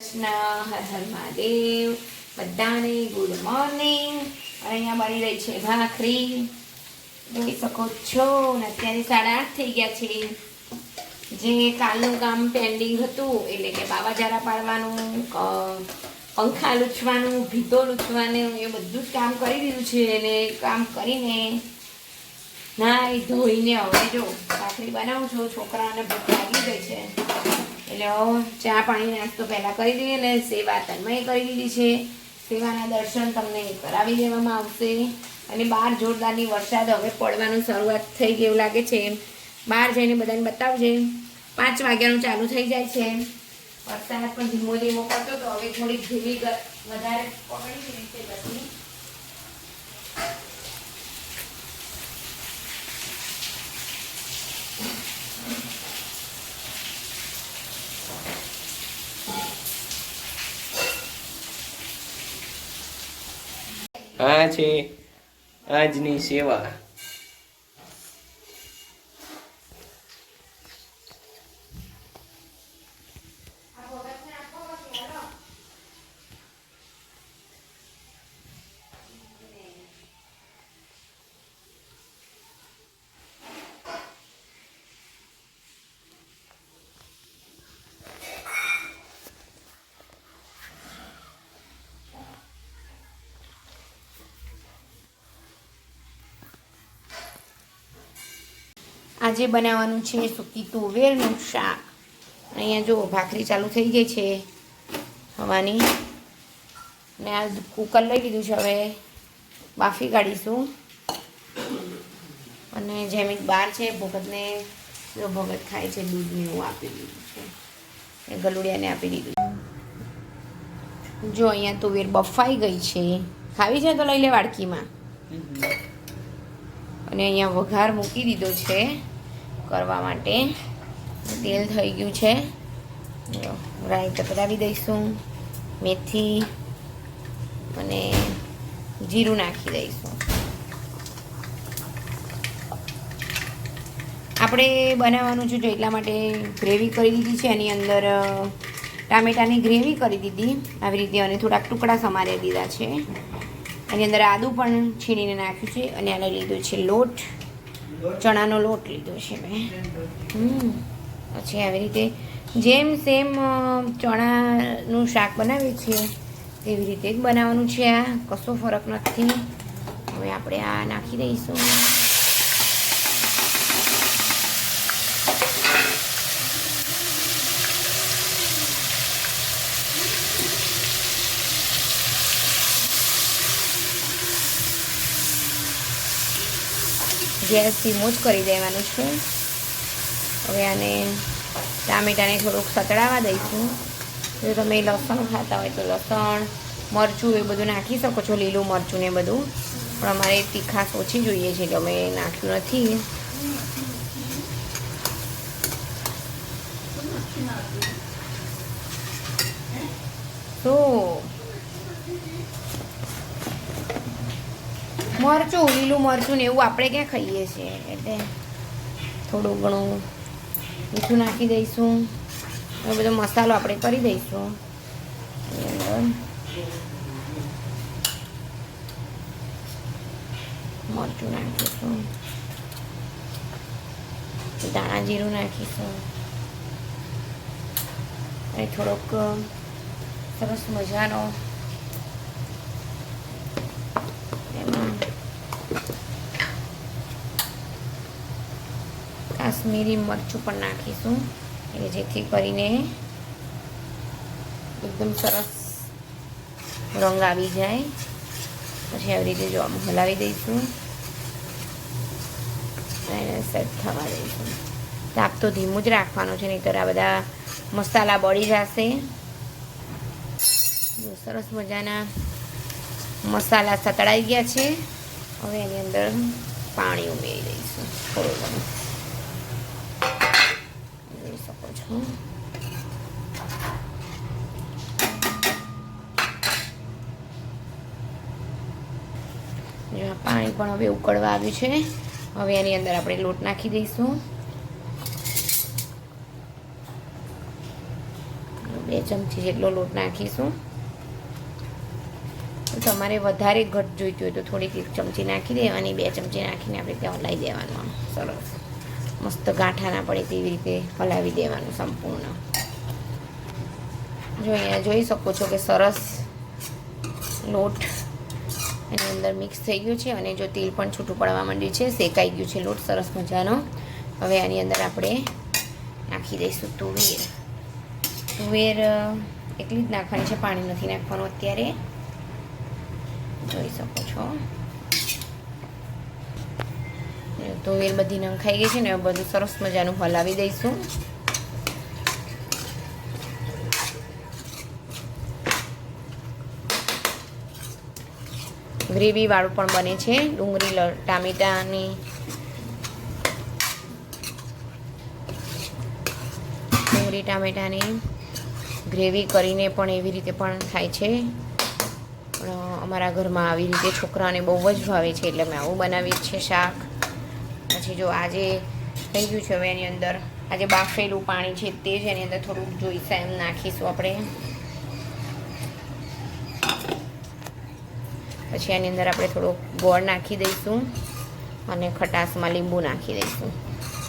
કૃષ્ણ, હર હર મહાદેવ, બધાને good morning. અને અહીંયા બની રહી છે ભાખરી. જોઈ શકો છો ને અત્યારે સાડા આઠ થઈ ગયા છે. જે કાલનું કામ પેન્ડિંગ હતું, એટલે કે બાવા જારા પાડવાનું પંખા લૂછવાનું, ભીતો લૂછવાનું, એ બધું જ કામ કરી દીધું છે. અને કામ કરીને નાઈ ધોઈને હવે જો ભાખરી બનાવું છું છોકરાને ભૂખ લાગી ગઈ છે. એટલે ચા પાણી નાસ્તો પહેલાં કરી દઈએ ને સેવા તન્મય કરી દીધી છે. સેવાના દર્શન તમને કરાવી દેવામાં આવશે. અને બહાર જોરદારની વરસાદ હવે પડવાનું શરૂઆત થઈ ગયું લાગે છે. બહાર જઈને બધાને બતાવજે. પાંચ વાગ્યાનું ચાલુ થઈ જાય છે. વરસાદ પણ ધીમો ધીમો પડતો તો હવે થોડીક ધીમી વધારે પકડી છે બધી આ છે આજની સેવા. આજે બનાવવાનું છે સૂકી તુવેરનું શાક. અહીંયા જો ભાખરી ચાલુ થઈ ગઈ છે હવાની. ને આ કુકર લઈ લીધું છે હવે. બાફી કાઢીશું. અને જેમિત બહાર છે ભગતને જો ભગત ખાય છે દૂધને એવું આપી દીધું છે. એ ગલુડિયાને આપી દીધું જો અહીંયા તુવેર બફાઈ ગઈ છે. ખાવી છે તો લઈ લે વાડકીમાં. અને અહીંયા વઘાર મૂકી દીધો છે. કરવા માટે. તેલ થઈ ગયું છે. રાઈ તપરાવી દઈશું, મેથી અને જીરું નાખી દઈશું. આપણે બનાવવાનું છે જો, એટલા માટે ગ્રેવી કરી દીધી છે. એની અંદર ટામેટાની ગ્રેવી કરી દીધી. આવી રીતે અને થોડાક ટુકડા સમારી દીધા છે. એની અંદર આદું પણ છીણીને નાખ્યું છે અને આને લીધું છે લોટ. ચણાનો લોટ લીધો છે મેં. પછી આવી રીતે જેમ સેમ ચણાનું શાક બનાવીએ છીએ તેવી રીતે જ બનાવવાનું છે આ. કશો ફરક નથી. હવે આપણે આ નાખી દઈશું. ગેસ ધીમો જ કરી દેવાનું છે. હવે આને ટામેટાને થોડુંક સતડાવવા દઈશું. જો તમે લસણ ખાતા હોય તો લસણ, મરચું એ બધું નાખી શકો છો, લીલું મરચું ને બધું. પણ અમારે તીખાશ ઓછી જોઈએ છે, એટલે અમે નાખ્યું નથી. તો મરચું, લીલું મરચું ને એવું આપણે ક્યાં ખાઈએ છીએ? એટલે થોડું ઘણું મીઠું નાખી દઈશું. એ બધો મસાલો આપણે કરી દઈશું. મરચું નાખીશું. દાણા જીરું નાખીશું. અને થોડોક સરસ મજાનો એમાં કાશ્મીરી મરચું પણ નાખીશું. એટલે જેથી કરીને એકદમ સરસ રંગ આવી જાય. પછી આવી રીતે જો હલાવી દઈશું. એને સેટ થવા દઈશું. તાપ તો ધીમું જ રાખવાનું છે, નહીંતર આ બધા મસાલા બળી જશે. સરસ મજાના મસાલા સતળાઈ ગયા છે. હવે એની અંદર પાણી ઉમેરી દઈશું થોડું ઘણું. આ પાણી પણ હવે ઉકળવા આવ્યું છે. હવે એની અંદર આપણે લોટ નાખી દઈશું. બે ચમચી જેટલો લોટ નાખીશું. તમારે વધારે ઘટ જોઈતી હોય તો થોડીક એક ચમચી નાખી દેવાની, બે ચમચી નાખીને આપણે ત્યાં હલાવી દેવાનું. સરસ. મસ્ત ગાંઠા ના પડે તેવી રીતે હલાવી દેવાનું સંપૂર્ણ. જો અહીંયા જોઈ શકો છો કે સરસ લોટ એની અંદર મિક્સ થઈ ગયું છે અને જો તેલ પણ છૂટું પડવા માંડ્યું છે, શેકાઈ ગયું છે લોટ, સરસ મજાનો. હવે આની અંદર આપણે નાખી દઈશું તુવેર. તુવેર એટલી જ નાખવાની છે, પાણી નથી નાખવાનું અત્યારે. જોઈ શકો છો. તુવેર બધી નંખાઈ ગઈ છે ને, બધું સરસ મજાનું હલાવી દઈશું. ગ્રેવી વાળું પણ બને છે, ડુંગળી ટામેટાની. ડુંગળી, ટામેટાની ગ્રેવી કરીને પણ એવી રીતે પણ થાય છે. પણ અમારા ઘરમાં આવી રીતે છોકરાને બહુ જ ભાવે છે, એટલે મેં આવું બનાવી છે શાક. પછી જો આજે થઈ ગયું છે હવે એની અંદર. આજે બાફેલું પાણી છે તે જ એની અંદર થોડુંક જોઈશે એમ નાખીશું આપણે. પછી એની અંદર આપણે થોડો ગોળ નાખી દઈશું અને ખટાશમાં લીંબુ નાખી દઈશું.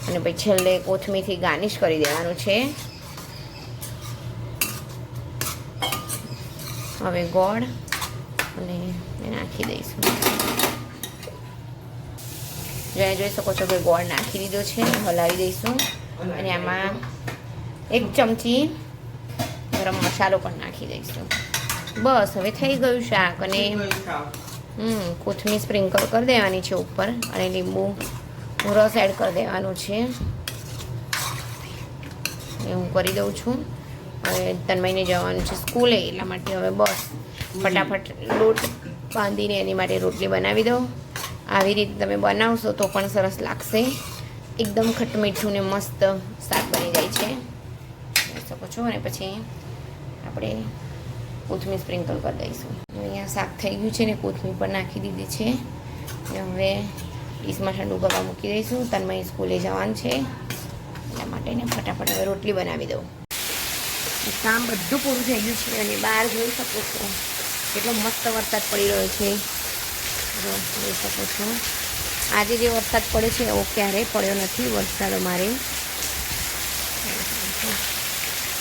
અને પછી છેલ્લે કોથમીરથી ગાર્નિશ કરી દેવાનું છે. હવે ગોળ અને નાખી દઈશું. જોઈ જોઈ શકો છો કે ગોળ નાખી દીધો છે હલાવી દઈશું. અને આમાં એક ચમચી ગરમ મસાલો પણ નાખી દઈશું. બસ હવે થઈ ગયું શાક અને હમ કોથમીર સ્પ્રિંકલ કરી દેવાની છે ઉપર અને લીંબુ રસ એડ કરી દેવાનો છે. એ હું કરી દઉં છું. હવે તન્મયને જવાનું છે સ્કૂલે એટલા માટે હવે બસ. ફટાફટ લોટ બાંધીને એની માટે રોટલી બનાવી દો આવી રીતે તમે બનાવશો તો પણ સરસ લાગશે. એકદમ ખટમીઠું ને મસ્ત શાક બની જાય છે. જોઈ શકો છો અને પછી આપણે કોથમીર સ્પ્રિંકલ કરી દઈશું. અહીંયા શાક થઈ ગયું છે ને કોથમીર પણ નાખી દીધી છે. અને હવે ડીશમાં ઠંડુ કરવા મૂકી દઈશું. તન્મય સ્કૂલે જવાનું છે. એટલા માટે ને ફટાફટ હવે રોટલી બનાવી દઉં. કામ બધું પૂરું થઈ ગયું છે. અને બહાર જોઈ શકો છો. કેટલો મસ્ત વરસાદ પડી રહ્યો છે. જો, જોઈ શકો છો. આજે જે વરસાદ પડે છે, એવો ક્યારેય પડ્યો નથી વરસાદ અમારે.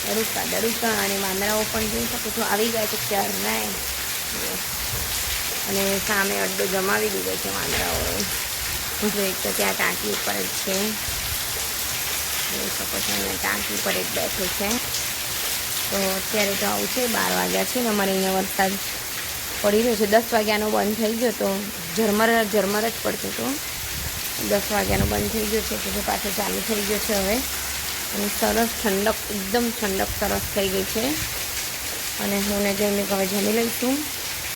દડુકા દડુકા અને વાંદરાઓ પણ જોઈ શકો છો. આવી ગયા છે ક્યારના અને સામે અડ્ડો જમાવી દીધો છે વાંદરાઓએ હું જો એક તો ત્યાં ટાંકી ઉપર જ છે. જોઈ શકો છો અને ટાંકી ઉપર એક બેઠું છે. તો અત્યારે તો આવું છે, બાર વાગ્યા છે ને અમારે અહીંયા વરસાદ પડી રહ્યો છે. દસ વાગ્યાનો બંધ થઈ ગયો તો ઝરમર ઝરમર જ પડતો હતો. દસ વાગ્યાનો બંધ થઈ ગયો છે પછી પાછો ચાલુ થઈ ગયો છે હવે. અને સરસ ઠંડક, એકદમ ઠંડક સરસ થઈ ગઈ છે. અને હું ને જઈને હવે જમી લઈશું.